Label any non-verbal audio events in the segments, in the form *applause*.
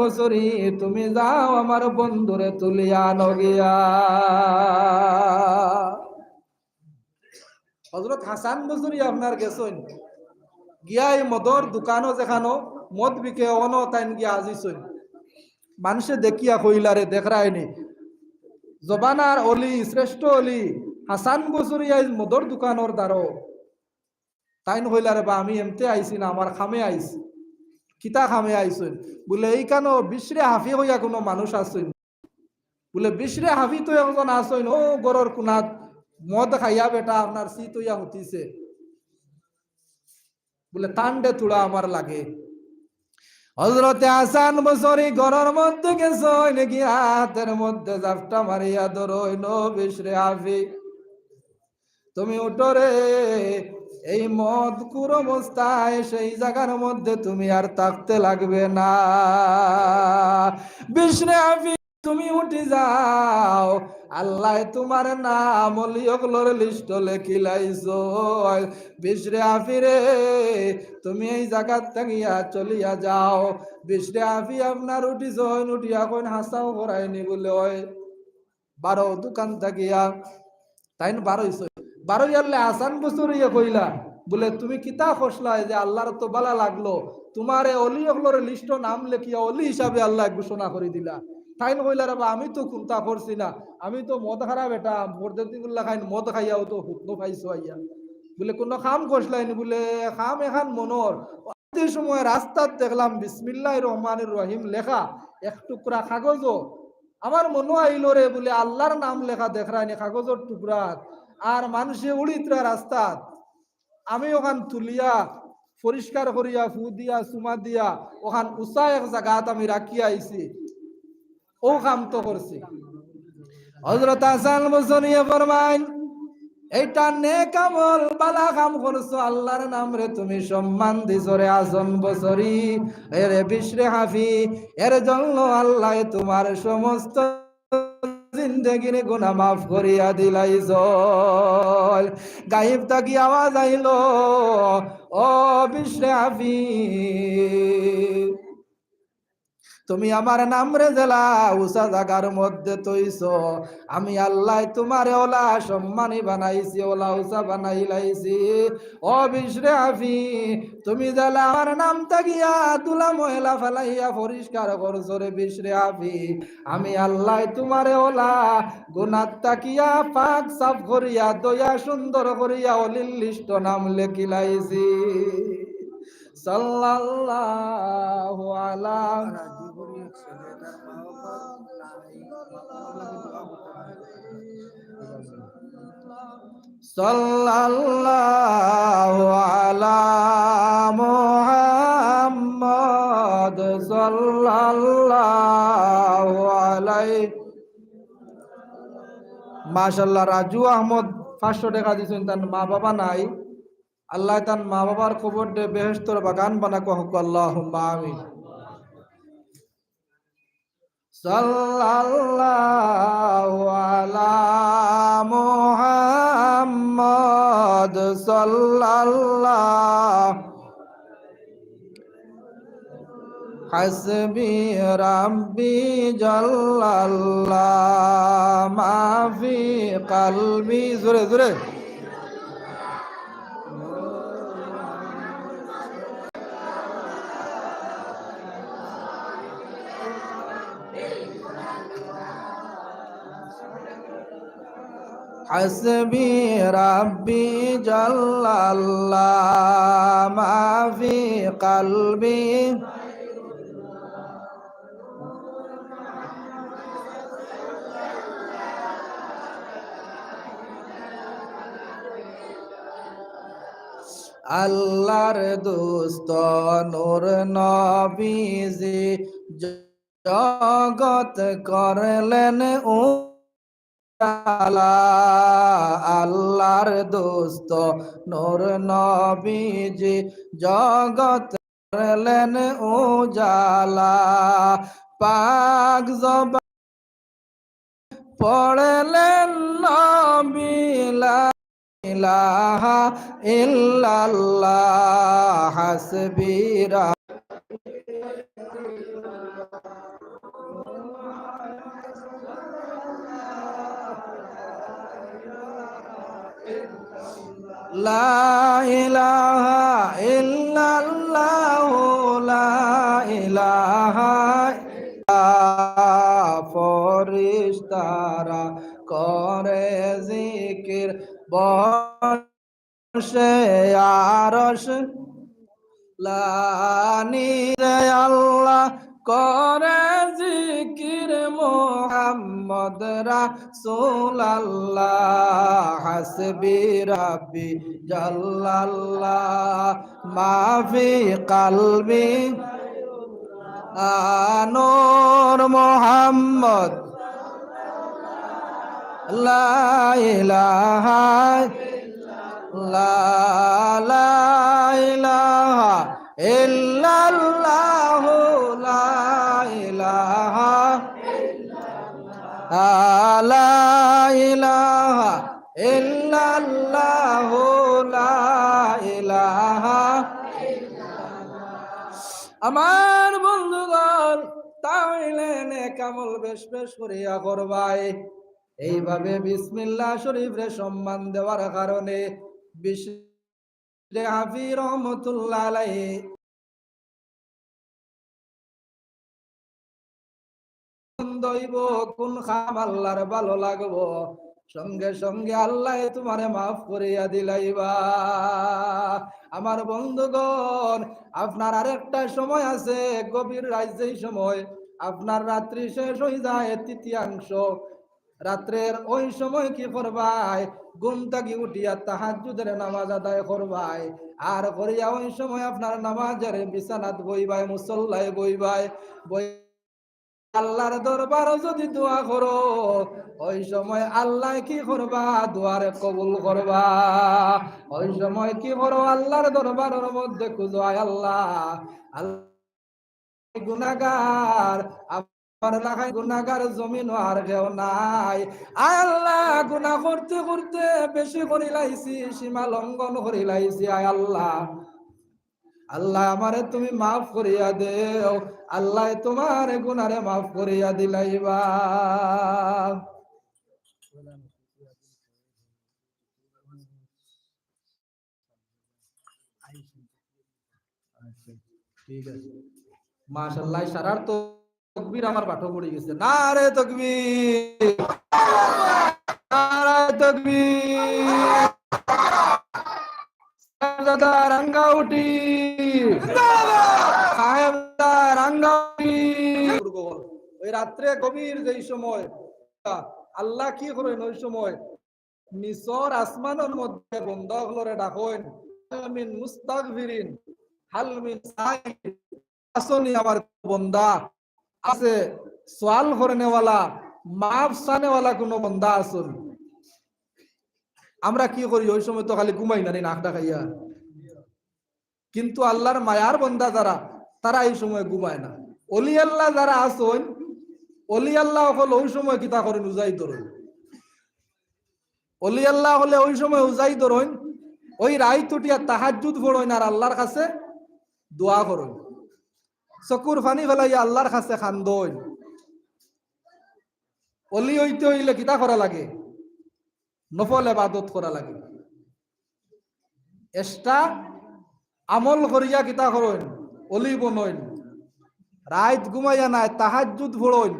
বছরই তুমি যাও আমার বন্ধুরে তুলিয়া নগিয়া হজরত হাসান বছরই আপনার গেছেন? গিয়া এই মদর দোকানও যেখানো, মদ বিকে অন তাইন গিয়া আজিছন। মানুষে দেখিয়া কইলারে দেখরায়নি জবানার অলি, শ্রেষ্ঠ অলি, হাসান বছরই আইজ মদর দোকানর দ্বারো তাইন কইলারে, বা আমি এমতে আইছি না, আমার খামে আইছি। কিতা খামে আইসুন? বলে এই কেন বিশ্রে হাফি হইয়া কোনো মানুষ আসুন বলে, বিশ্রে হাফি তো একজন আসুন ও গরর কুনাত মদ খাইয়া বেটা, আপনার শীত হইয়া হতিছে বলে তান্ডে তুড়া আমার লাগে। হজরতে আসান বছরই গরর মধ্যে গেছে নাকি হাতের মধ্যে জাফটা মারিয়া ধরো বিশ্রে হাফি, তুমি উঠরে এই মদ কুর অবস্থায় সেই জায়গার মধ্যে তুমি আর থাকতে লাগবে না। বিষ্ণু তুমি উঠি যাও। আল্লাহ তোমার নাম লিয়কলোর লিস্ট লেখিলাইছো বিষ্ণু আফিরে তুমি এই জায়গার থাকিয়া চলিয়া যাও। বিষ্ণু আফি আপনার উঠিছ উঠিয়া কোন হাসাও করায়নি বলে ওই বারো দোকান থাকিয়া তাই বারো বারো ইয়ারলে আসান ইয়ে কইলা, বলে, তুমি কিতা যে আল্লাহর তো বালা লাগল, তোমার অলি নাম লেখিয়া অলি হিসাবে আল্লাহ ঘোষণা করে দিলা। কইলা আমি তো কুন্তা করছি না, আমি তো মদ খারাপ এটা মর্দিগুল্লা খাইন, মদ খাইয়াও তো হুকনো খাইছো আইয়া। বলে, কোন খাম কষলাইনি বলে, খাম এখান মনর সময় রাস্তাত দেখলাম, বিসমিল্লাহ রহমানের রহিম লেখা এক টুকরা কাগজও। আমার মনে আইলো রে, বলে, আল্লাহর নাম লেখা দেখরাইনি কাগজের টুকরা আর মানুষে উড়িত্রা রাস্তা। আমি ওখান তুলিয়া, পরিষ্কার করিয়া, ফু দিয়া সুমা দিয়া, ওখান উষা এক জায়গাত আমি রাখিয়া আইছি ও কাম তো করছি হজরত আসান বসনিয়ে ফরমাইন এইটা নে কামল বালা কাম করছ আল্লাহর নাম রে তুমি সম্মান দিছরে আজন বছরি এরে বিশরে হাফি এর জন্য আল্লাহ তোমার সমস্ত জিন্দগির গুণা মাফ করিয়া দিলাই জল। গাইব তাকি আওয়াজ আইল ও বিশ্রাফি তুমি আমার নাম রে জেলা উষা জাগার মধ্যে তৈছ। আমি আল্লাহ তোমার ওলা সম্মানী বানাইছি, ওলা উষা বানাই লাইছি। ও বিশ্রে আফি তুমি জেলা আমার নাম তাকিয়া তুলা মহিলা ফেলাইয়া পরিষ্কার করছ রে বিশ্রে আফি আমি আল্লাহ তোমার ওলা গুনাত তাকিয়া পাক সাফ করিয়া, দয়া সুন্দর করিয়া অলিল্লিষ্ট নাম লেখিলাইছি সাল্লাল্লাহু আলা সাল্লাল্লাহু আলা মুহাম্মদ সাল্লাল্লাহু আলাইহি মাশাআল্লাহ, রাজু আহমদ পাঁচশো টাকা দিয়েছেন, তার মা বাবা নাই। আল্লাহ তার মা বাবার খবর দে বেহেস্তর বাগান বানা কহক আল্লাহ আমিন। সাল্লাল্লাহু আলা সাল্লাল্লাহু। হাসবি রাব্বি জাল্লাল্লাহ মাফি কলবি। জোরে জোরে। হসবি রাব্বি জাল্লাল্লাহ মাফি কালবি। আল্লাহর দোস্ত নূর নবীজি জগত করলেন ও আল্লাহর দোস্ত নূর নবীজি জগত করলেন উজালা। পাক জব পড়লেন নবিলা ইল্লাল্লাহ হাসবিরা লা ইলাহা ইল্লাল্লাহ লা ইলাহা ফরিস্তারা করে জিকির বসে আরশ। লানি আল্লাহ করে জিকির মোহাম্মদ রাসূল আল্লাহ হাসবি রাব্বি জাল্লাল্লাহ, মাফি কলবি আনোর মোহাম্মদ। লা ইলাহা লা কামল বেশ বেশ করিয়া করবাই। এইভাবে বিসমিল্লাহ শরীফরে সম্মান দেওয়ার কারণে রহমতুল্লাহ কোন খাম সঙ্গে সঙ্গে মাফ আপনার আরেকটা সময় আছে, গভীর রাজ্যেই সময় আপনার রাত্রি শেষ হয়ে যায় তৃতীয়াংশ। রাত্রের ওই সময় কি করবাই? ঘুম থাকি উঠিয়া তাহাজুদের নামাজ আদায় করবাই। আর করিয়া ওই সময় আপনার নামাজের বিছানাত বইবাই, মুসল্লায় বইবাই। বই আল্লাহর দরবার যদি দোয়া করো, ওই সময় আল্লাহ কি করবা? দোয়ারে কবুল করবা। ওই সময় কি করো? আল্লাহর দরবারের মধ্যে খুঁজো আল্লাহ। আল্লাহ গুনাগার আমার এলাকায় গুনাগার জমিন আর কেউ নাই। আল্লাহ, গুনাহ করতে করতে বেশি করি লাইছি, সীমা লঙ্ঘন করি লাইছি, আয় আল্লাহ। আল্লাহ আমারে তুমি মাফ করিয়া দেও, আল্লাহ তোমার গুনারে মাফ করিয়া দিলাইবা ঠিক আছে। মাশাআল্লাহ সারার তো তকবীর আমার পাঠক পড়ে গেছে। না রে তকবীর! তকবীর রাঙ্গাউটি রাঙ্গাউটি ওই রাত্রে গভীর যেই সময় আল্লাহ কি করেন ওই সময়? মিশর আসমানের মধ্যে বন্ধ হলরে ডাকইন হালমিন মুস্তাগফিরিন হালমিন সাইন। আসনি আমার বন্দা, আছে সোয়াল করেনেওয়ালা মাফ সানেওয়ালা কোনো বন্দা আসুন আমরা কি করি? ওই সময় তো খালি ঘুমাই না নাক ডাকাইয়া। কিন্তু আল্লাহর মায়ার বন্দা যারা, তারা এই সময় ঘুমায় না। অলি আল্লাহ যারা আসন অলি আল্লাহ হল ওই সময় কিতা করেন উজাই ধরুন? অলি আল্লাহ হলে ওই সময় উজাই ধরুন, ওই রাই তুটিয়া তাহাজুদ ফোড়ইন আর আল্লাহর কাছে দোয়া করুন। চকুর ফানি ফেলাইয়া আল্লাহর কাছে খান্দইন অলি হইতে হইলে কিতা করা লাগে? নফল এবাদত করা লাগে। এষ্টা আমল করিয়া কিতা করইন অলি বনইন। রাত ঘুমাইয়া নাই তাহাজুদ ফোড়ইন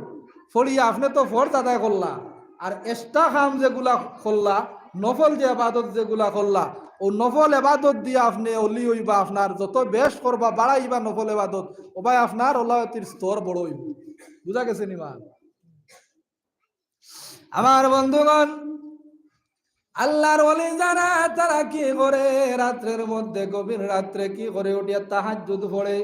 ফড়িয়া আপনি তো ফর আদায় করলা আর এষ্টা খাম যেগুলা করলা নফল যে আবাদত যেগুলা করলা, ও নফল এবাদত দিয়ে আপনি অলি হইবা, আপনার যত বেশ করবা, বাড়াইবা নফল এবাদত ও ভাই আপনার ওলায়তির স্তর বড় হইব। বুঝা গেছে নিমা আমার বন্ধুগণ, আল্লাহর ওলি যারা তারা কি করে রাত্রের মধ্যে, গভীর রাত্রে কি করে উঠিয়া তাহাজ্জুদ পড়ে?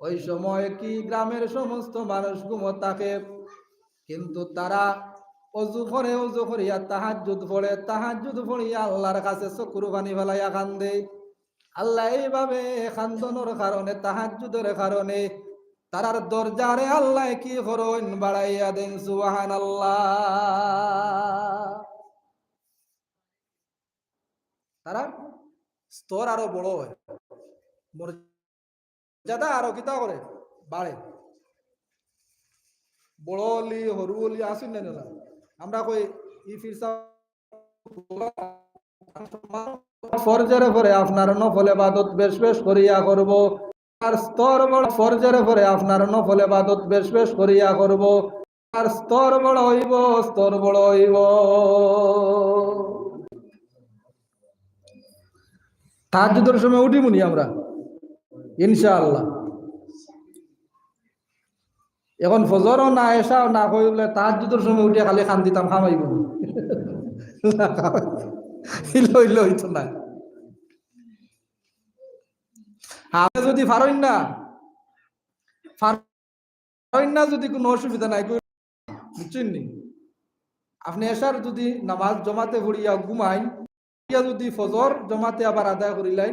ওই সময় কি গ্রামের সমস্ত মানুষ ঘুমো থাকে? কিন্তু তারা অজু করে অজু করিয়া তাহাজ্জুদ পড়ে, তাহাজ্জুদ পড়িয়া আল্লাহর কাছে চকুর পানি ফেলাইয়া কান্দে। আল্লাহ এইভাবে খান্দনের কারণে, তাহাজ্জুদের কারণে তারার দরজারে আল্লাহ কি করুন বাড়াইয়া দেন সুবাহান আল্লাহ তারা স্তর আরও বড় হয়, মর্যাদা আরও কিতা করে, বাড়ে। বড় অলি হরু অলি আসুন না। আমরা কই, ই ফিরসা ফরজের পরে আপনার নফল এবাদত বেশ বেশ করিয়া করব। আর স্তর বড় ফরজের পরে আপনার নফল এবাদত বেশ বেশ করিয়া করব। আর স্তর বড় হইব, স্তর বড় হইব। তাহাজ্জুদের সময় উঠিমুনি আমরা, ইনশাআল্লাহ। এখন ফজরও না এসাও না কইলে তাহাজ্জুদের সময় উঠে খালি খান দিতাম খামাইব ইলো *laughs* ইলো হইতো না আপনি যদি পারেন না পারেন না যদি কোনো অসুবিধা নাই কই- বুঝছেন নি? আপনি এসার যদি নামাজ জমাতে ঘুমাইন ইয়া যদি ফজর জমাতে আবার আদায় করিলেন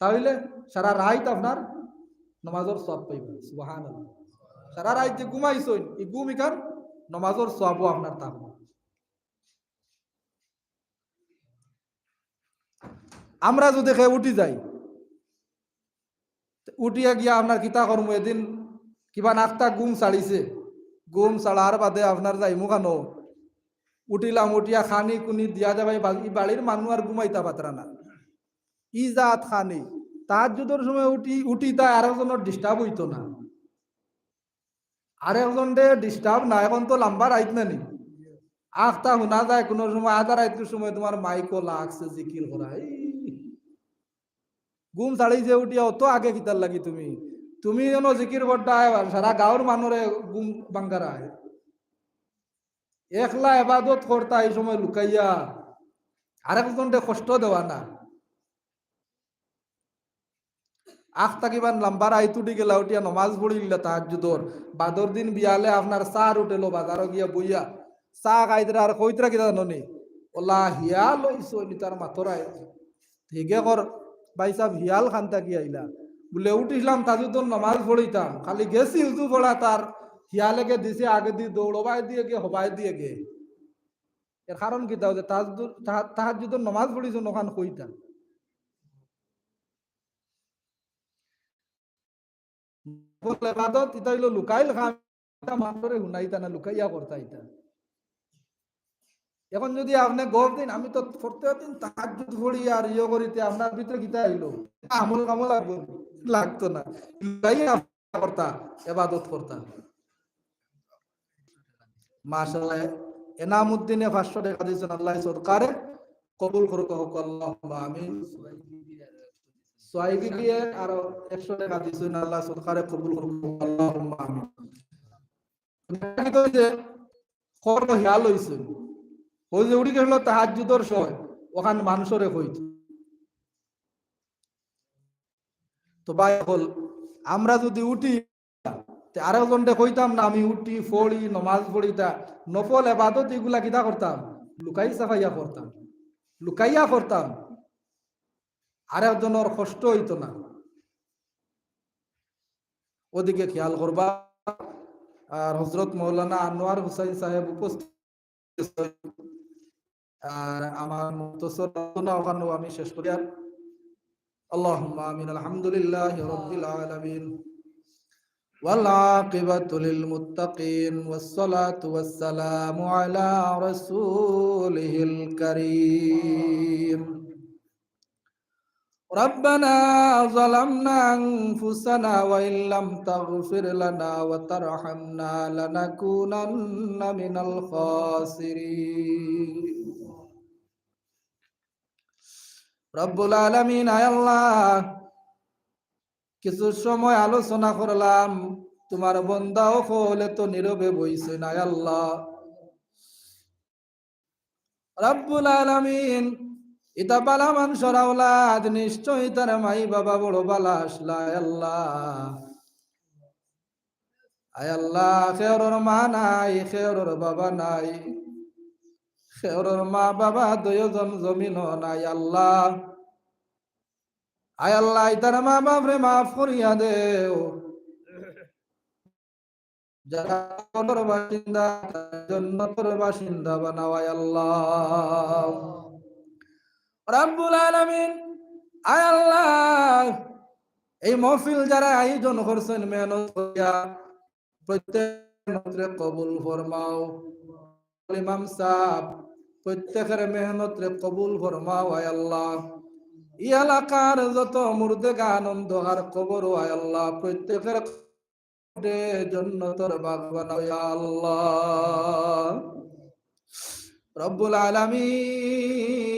তাহলে সারা রাত আপনার নমাজর সব পাইবেন সুবাহান সারা যে ঘুমাইছইন এই ঘুম ইখান নমাজর সবও আপনার থাকবে। আমরা যদি খেয়ে উঠি যাই উঠিয়া গিয়া আপনার কিতা কর্ম? এদিন কিবা নাস্তা গুম ছাড়িছে গুম ছাড়ার বাদে আপনার যাই মুখানো উঠিলাম, উঠিয়া খানি কুনি দিয়া যাবে ই বাড়ির মানুষ আর ঘুমাইতা পাত্রা না। ই জাত খানি। তার যুদ্ধর সময় উঠি উঠি তা আর একজনের ডিস্টার্ব হইতো না। আর একজন ডিস্টার্ব না এখন তো লম্বা রাইত না নি। শোনা যায়, কোনো সময় আধা রাইতের সময় তোমার মাইকো লাগছে জিকির করা ঘুম ছাড়ি যে উঠিয়া অত আগে কিতার লাগি তুমি। তুমি যেন জিকির করতে সারা গাঁৱৰ মানুহৰে গুম বাংকারা একলা এবাদত করতা এই সময় লুকাইয়া। আরেকজনকে কষ্ট দেওয়া না। আখ তাকিবান লাম্বার আইতুটি গেলা উঠিয়া নমাজ পড়িলা তাহাজুদর বাদর দিন বিয়ালে আপনার চার উঠেলো বাজারও গিয়া বইয়া। চা খাইতরা আর কইতরা কিতা জাননি? ওলা হিয়া লইছ তার মাথরায় ঠিকে কর ভাই সাহেব হিয়াল খান থাকি আইলা বলে উঠিলাম তাজুদর নমাজ পড়িতাম খালি গেছি উজু পড়া তার হিয়ালেকে দিছে, আগে দিয়ে দৌড়বাই দিয়ে গে হবাই দিয়ে গে এর কারণ কি দাও যে তাহার যদি নমাজ পড়িছ নখান কইতাম। এবাদত লুকাইল খাম না লুকাইয়া করতা ইতা। এখন যদি আপনি দিন, আমি তো আর ইয়ে করিতে, আপনার ভিতরে আইলো আমল কামল লাগতো না। করতা, এবাদত করতা। দিয়েছেন আল্লাহ সরকারে কবুল করুক হোক আল্লাহ দিয়ে আরও একশো টাকা আল্লাহ সরকারে কবুল কর্ম হিয়াল যে উড়ি সময় মানুষরে হইত। তো ভাই আমরা যদি উঠি আরও জনটে কইতাম না, আমি উঠি ফড়ি নমাজ পড়ি, তা নফল এবাদত এগুলা কিতা করতাম? লুকাই সাফাইয়া করতাম। লুকাইয়া করতাম। আর একজনের কষ্ট হইতো না ওদিকে খেয়াল করবা আর হজরত মৌলানা আনোয়ার হুসাইন সাহেব উপস্থিত আর আমার মুক্তসর ওখানে আমি শেষ করি আর اللهم آمين الحمد لله رب العالمين والعاقبة للمتقين والصلاة والسلام على رسوله الكريم ربنا ظلمنا أنفسنا وإن لم تغفر لنا وترحمنا لنكونن من الخاسرين রব্বুল আলমিন আয়াল্লাহ কিছু সময় আলোচনা করলাম তোমার বন্দাও হলে তো নীরবে বইছে না আল্লাহ রব্বুল আলমিন ইতা বালা মানুষের আওলাদ নিশ্চয়ই তার মাই বাবা বড় বালা আসলা আল্লাহ। আয় আল্লাহ, খেয়রর মা নাই, খেয়রর বাবা নাই। খেয়রর মা বাবা দুজন জমিন নাই আল্লাহ। আয় আল্লাহ তার মা বাপরে মাফ করিয়া দেও। যারা বাসিন্দা জন্নতর বাসিন্দা বানাওয়ায় আল্লাহ। রাব্বুল আলামিন। আয় আল্লাহ। এই মহফিল যারা আয়োজন করছেন, মেহনত প্রত্যেক কবুল ফরমাও। ইমাম সাহেব, প্রত্যেকের মেহনত কবুল ফরমাও, আয় আল্লাহ। ই এলাকার যত মুর্দেগা আনন্দ আর কবর আয় আল্লাহ। প্রত্যেকের জন্নতর বাগ বানাও, ইয়া আল্লাহ। রব্বুল আলামিন।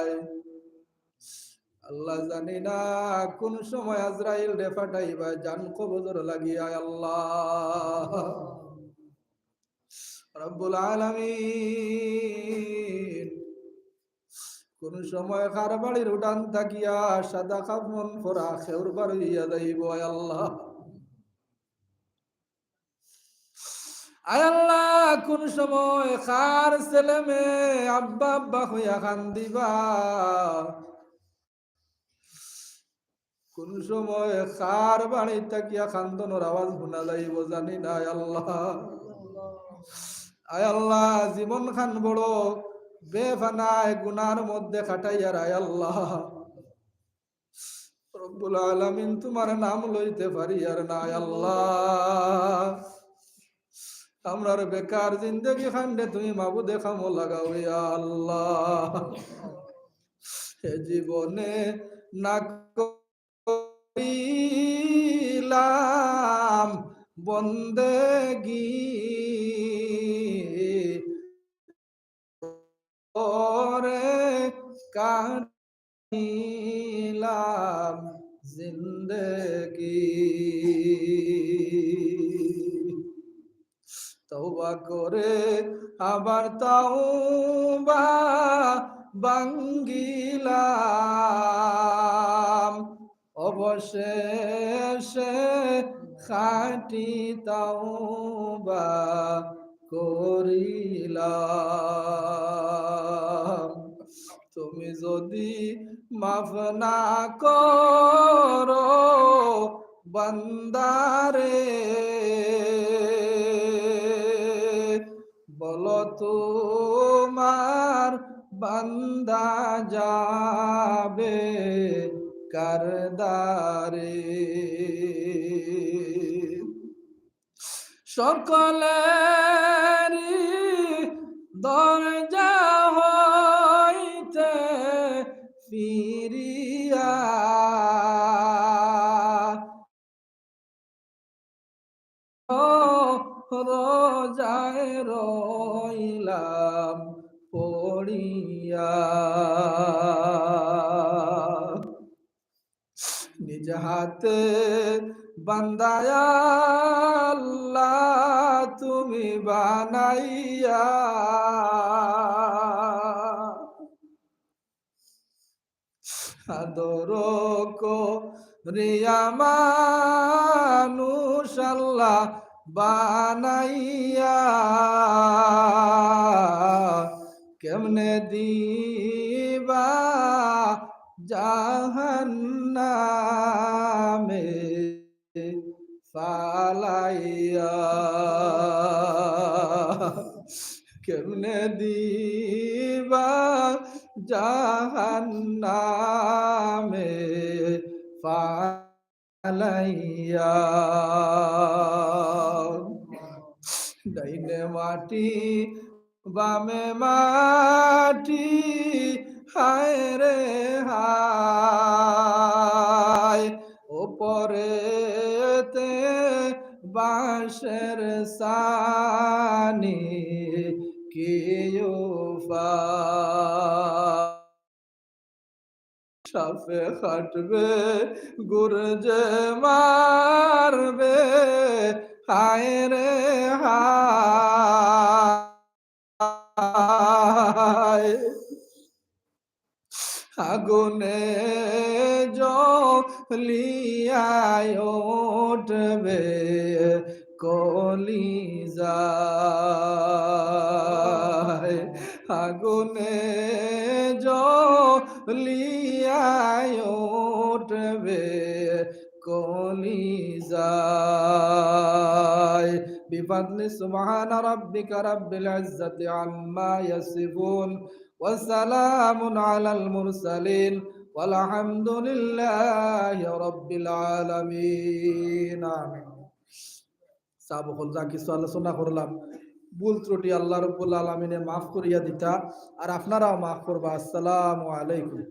আল্লাহ জানি না কোন সময় আজরাইল রে ফাটাইবা, জান কবজর লাগিয়া আল্লাহ। রব্বুল আলামিন। কোন সময় কার বাড়ির উঠান থাকিয়া সাদা কাপন ফোরা খেউর বাড়িয়া যাইব আল্লাহ। আল্লাহ, কোন সময় খার ছেলে মেয়ে আব্বা আব্বা হইয়া খান দিবা কোন সময় খার বাড়ি তাকিয়া খান্দনোর আওয়াজ শোনা যাইব জানি না আল্লাহ? আয় আল্লাহ জীবন খান বড়, বেফানায়, গুনার মধ্যে খাটাইয়ার আয় আল্লাহ। রব্বুল আলামিন তোমার নাম লইতে পারি আর না আল্লাহ। আমরার বেকার জিন্দগি খান্ডে তুমি মাবু দেখামো লাগাও আল্লাহ। জীবনে না বন্দেগি ওরে কাটিলাম জিন্দগি। তওবা করে আবার তাও বা বাঙ্গিলাম অবশেষে খাটি তাও বা করিলাম। তুমি যদি মাফ না করো বন্দারে, বলো তোমার বান্দা যাবে কারদারে সকলেরই দরজা হইতে ফিরিয়া। রোজায় রইলাম পড়িয়া। নিজ হাতে বান্দায়া আল্লাহ তুমি বানাইয়া। আদর কো রিয়া বানাইয়া। কেমনে দিবা জাহান্নামে ফালাইয়া কেমনে দিবা জাহান্নামে ফালাইয়া ডাইনে মাটি বামে মাটি হায় রে হায় বাঁশের সানি কেউ সাফে খাটবে গুরজে মারবে হায় রে হায়। আগুনে জলিয়ায় উঠবে কলি যায় আগুনে জলিয়ায় উঠবে কলি যায় বিফাদলি সুবহান রাব্বিকা রাব্বিল ইজ্জাতি আম্মা ইয়াসিফুন وسلام على المرسلين والحمد لله رب العالمين آمين সাবকল যা কিছু আলোচনা করলাম। ভুল ত্রুটি আল্লাহ রব্বুল আলমিনে মাফ করিয়া দিতা। আর আপনারাও মাফ করবা। আসসালামু আলাইকুম।